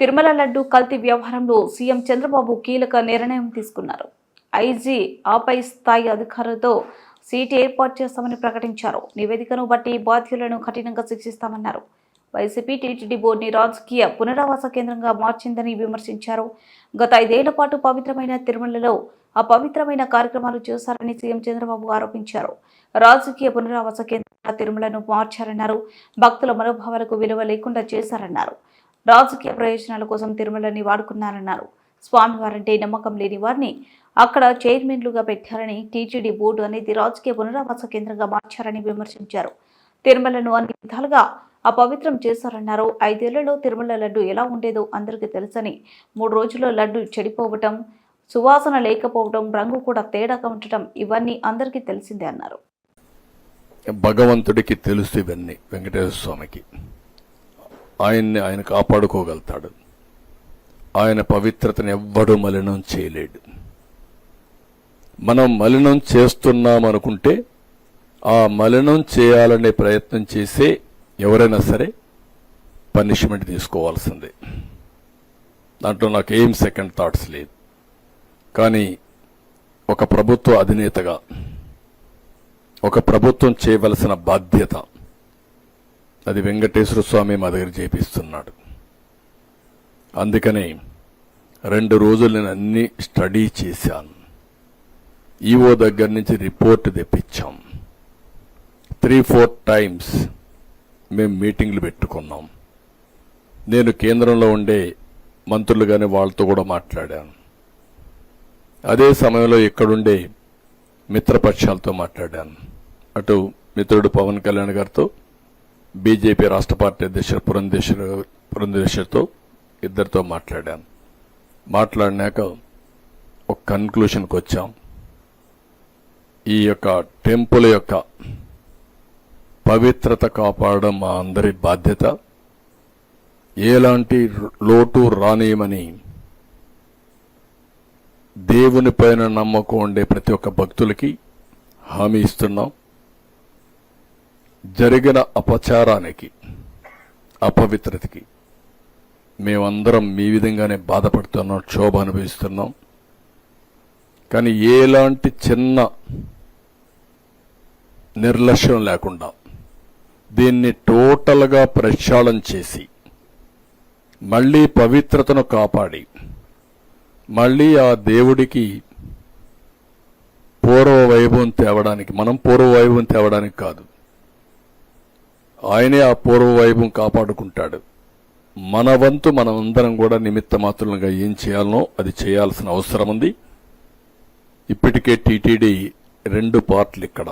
తిరుమల లడ్డు కల్తీ వ్యవహారంలో సీఎం చంద్రబాబు కీలక నిర్ణయం తీసుకున్నారు. ఐజీ ఆపై స్థాయి అధికారులతో సీట్ ఏర్పాటు చేస్తామని ప్రకటించారు. నివేదికను బట్టి బాధ్యులను కఠినంగా శిక్షిస్తామన్నారు. వైసీపీ టీటీడీ బోర్డుని రాజకీయ పునరావాస కేంద్రంగా మార్చిందని విమర్శించారు. గత ఐదేళ్ళ పాటు పవిత్రమైన తిరుమలలో అపవిత్రమైన కార్యక్రమాలు చేశారని సీఎం చంద్రబాబు ఆరోపించారు. రాజకీయ పునరావాస కేంద్రంగా తిరుమలను మార్చారన్నారు. భక్తుల మనోభావాలకు విలువ లేకుండా చేశారన్నారు. రాజకీయ ప్రయోజనాల కోసం తిరుమలని వాడుకున్నారన్నారు. స్వామివారంటే నమ్మకం లేని వారిని అక్కడ చైర్మన్లుగా పెట్టారని టీటీడీ బోర్డు అనేది రాజకీయ పునరావాస కేంద్రంగా మార్చారని విమర్శించారు. తిరుమలను అన్ని విధాలుగా అపవిత్రం చేశారన్నారు. ఐదేళ్ళలో తిరుమల లడ్డు ఎలా ఉండేదో అందరికీ తెలుసని మూడు రోజుల్లో లడ్డు చెడిపోవటం సువాసన లేకపోవడం రంగు కూడా తేడాగా ఉండటం ఇవన్నీ అందరికీ తెలిసిందే అన్నారు. భగవంతుడికి తెలుసు ఇవన్నీ వెంకటేశ్వర స్వామికి. ఆయన్ని ఆయన కాపాడుకోగలుగుతాడు. ఆయన పవిత్రతను ఎవ్వడూ మలినం చేయలేడు. మనం మలినం చేస్తున్నాం అనుకుంటే ఆ మలినం చేయాలనే ప్రయత్నం చేసే ఎవరైనా సరే పనిష్మెంట్ తీసుకోవాల్సిందే. దాంట్లో నాకు ఏం సెకండ్ థాట్స్ లేదు కానీ ఒక ప్రభుత్వ అధినేతగా ఒక ప్రభుత్వం చేయవలసిన బాధ్యత అది వెంకటేశ్వర స్వామి మా దగ్గర చేపిస్తున్నాడు. అందుకనే రెండు రోజులు నేను అన్ని స్టడీ చేశాను. ఈఓ దగ్గర నుంచి రిపోర్ట్ తెప్పించాం. త్రీ ఫోర్ టైమ్స్ మేము మీటింగ్లు పెట్టుకున్నాం. నేను కేంద్రంలో ఉండే మంత్రులు కానీ వాళ్ళతో కూడా మాట్లాడాను. అదే సమయంలో ఇక్కడుండే మిత్రపక్షాలతో మాట్లాడాను. అటు మిత్రుడు పవన్ కళ్యాణ్ గారితో బీజేపీ రాష్ట్ర పార్టీ అధ్యక్షుడు పురంధేశ్వర పురంధేశ్వరితో ఇద్దరితో మాట్లాడాను మాట్లాడినాక ఒక కన్క్లూషన్కి వచ్చాం. ఈ యొక్క టెంపుల్ యొక్క పవిత్రత కాపాడడం మా అందరి బాధ్యత. ఎలాంటి లోటు రానియమని దేవుని పైన నమ్మకం ఉండే ప్రతి ఒక్క భక్తులకి హామీ ఇస్తున్నాం. జరిగిన అపచారానికి అపవిత్రతకి మేమందరం మీ విధంగానే బాధపడుతున్నాం క్షోభ అనుభవిస్తున్నాం. కానీ ఎలాంటి చిన్న నిర్లక్ష్యం లేకుండా దీన్ని టోటల్గా ప్రక్షాళన చేసి మళ్ళీ పవిత్రతను కాపాడి మళ్ళీ ఆ దేవుడికి పూర్వ వైభవం తేవడానికి మనం పూర్వ వైభవం తేవడానికి కాదు ఆయనే ఆ పూర్వ వైభవం కాపాడుకుంటాడు. మన వంతు మనమందరం కూడా నిమిత్త మాత్రంగా ఏం చేయాలనో అది చేయాల్సిన అవసరం ఉంది ఇప్పటికే టీటీడీ రెండు పార్ట్లు ఇక్కడ.